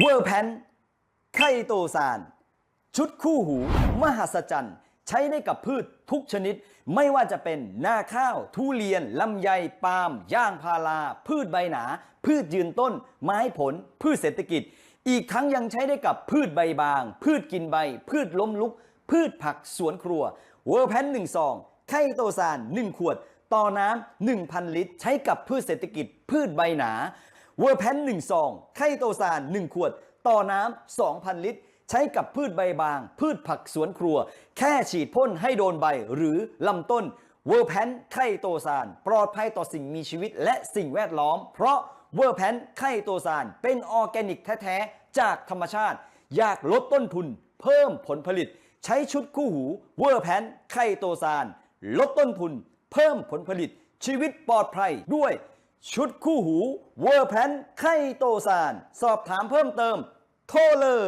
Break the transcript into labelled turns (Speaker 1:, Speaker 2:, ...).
Speaker 1: เวอร์แพนไคโตซาน ชุดคู่หู มหัศจรรย์ ใช้ได้กับพืชทุกชนิด ไม่ว่าจะเป็นหน้าข้าว ทุเรียน ลำไย ปาล์มย่างพารา พืชใบหนา พืชยืนต้น ไม้ผล พืชเศรษฐกิจ อีกทั้งยังใช้ได้กับพืชใบบาง พืชกินใบ พืชล้มลุก พืชผักสวนครัว เวอร์แพนหนึ่งซองไคโตซาน 1 ขวด ต่อน้ำ1,000 ลิตร ใช้กับพืชเศรษฐกิจ พืชใบหนา เวอร์แพนหนึ่งซองไคโตซาน1ขวด ต่อน้ำ2,000ลิตร ใช้กับพืชใบบาง พืชผักสวนครัว แค่ฉีดพ่นให้โดนใบหรือลำต้นเวอร์แพนไคโตซานปลอดภัยต่อสิ่งมีชีวิตและสิ่งแวดล้อม เพราะเวอร์แพนไคโตซานเป็นออร์แกนิกแท้ ๆ จากธรรมชาติ อยากลดต้นทุน เพิ่มผลผลิต ใช้ชุดคู่หูเวอร์แพนไคโตซานลดต้นทุน เพิ่มผลผลิตชีวิตปลอดภัยด้วย ชุดคู่หูเวอร์แพนไคโตซาน สอบถามเพิ่มเติม โทรเลย